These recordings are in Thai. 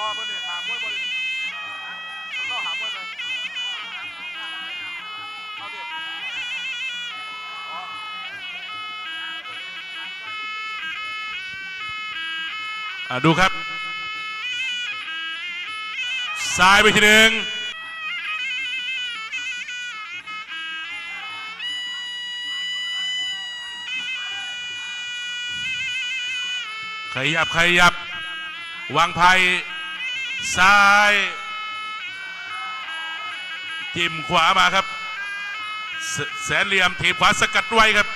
มวยบอลมันก็หามวยไปเอาดิอ๋ออะดูครับ ซ้ายไปทีหนึ่งขยับขยับวางไพ่ ซ้ายจิ้มขวามาครับ แสสนเหลี่ยมถีบขวาสกัดไว้ครับ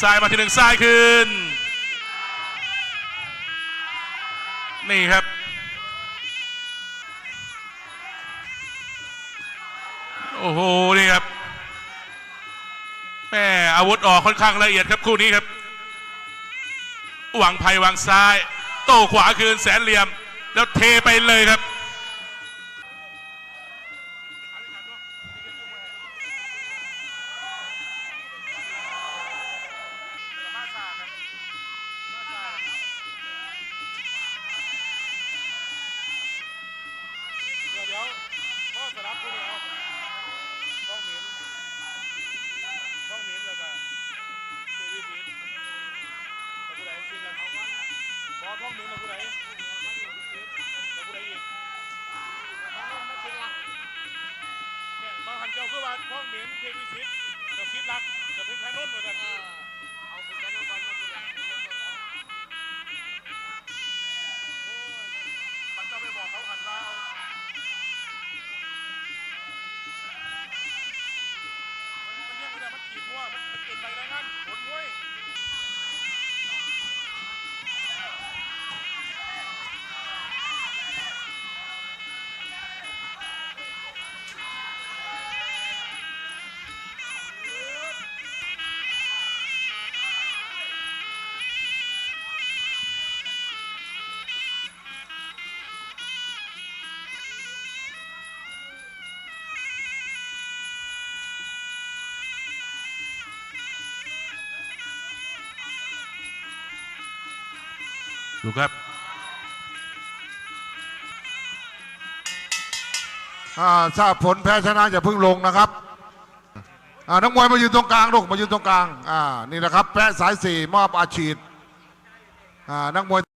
ซ้ายมาทีหนึ่งซ้ายคืน นี่ครับ โอ้โห นี่ครับแม่อาวุธออกค่อนข้างละเอียดครับคู่นี้ครับ หวังไผ่วางซ้าย โต้ขวาคืนแสนเหลี่ยม แล้วเทไปเลยครับ หันเจ้าคือว่องเหม็นเทวิสิตกับซิดรักกับเพชรพานนท์เหมือนกันเอา ดูครับทราบผลแพ้ชนะอย่าเพิ่งลงนะครับนักมวยมายืนตรงกลางลูกมายืนตรงกลางอ่านี่นะครับแปะสายสี่มอบอาชีพอ่านักมวย